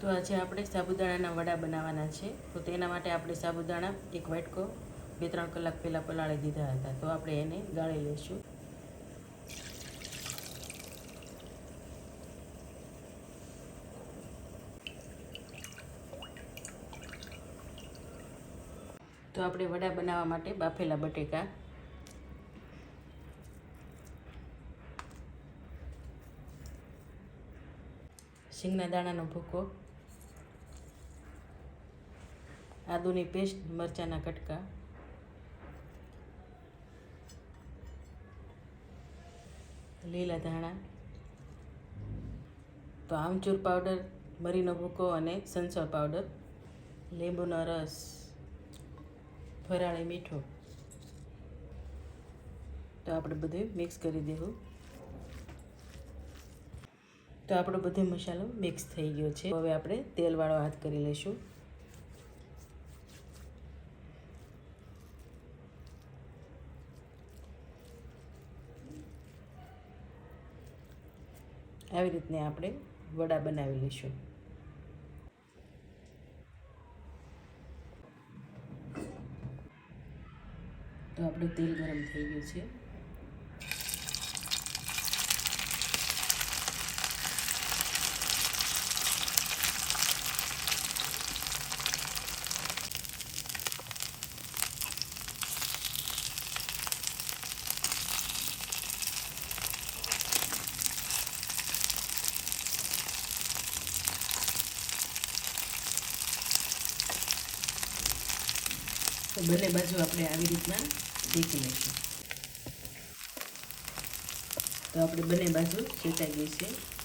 તો આજે આપણે સાબુદાણાના વડા બનાવવાના છે. તો તેના માટે આપણે સાબુદાણા એક વાટકો, બે ત્રણ કલાક પહેલાં પલાળી દીધા હતા. તો આપણે એને ગાળી લઈશું. તો આપણે વડા બનાવવા માટે બાફેલા બટેકા. શીંગના દાણાનો ભૂકો. આદુની પેસ્ટ, મરચાંના કટકા. લીલા ધાણા. તો આમચૂર પાવડર, મરીનો ભૂકો અને સંસળ પાવડર. લીંબુનો રસ, ફરાળી મીઠું. તો આપણે બધું મિક્સ કરી દેવું. તો આપણો બધો મસાલો મિક્સ થઈ ગયો છે. હવે આપણે તેલવાળો હાથ કરી લઈશું. આવી રીતને આપણે વડા બનાવી લઈશું. તો આપણું તેલ ગરમ થઈ ગયું છે. તો બંને બાજુ આપણે આવી રીતના શેકી લઈશું. તો આપણે બંને બાજુ શેકાઈ ગઈ છે.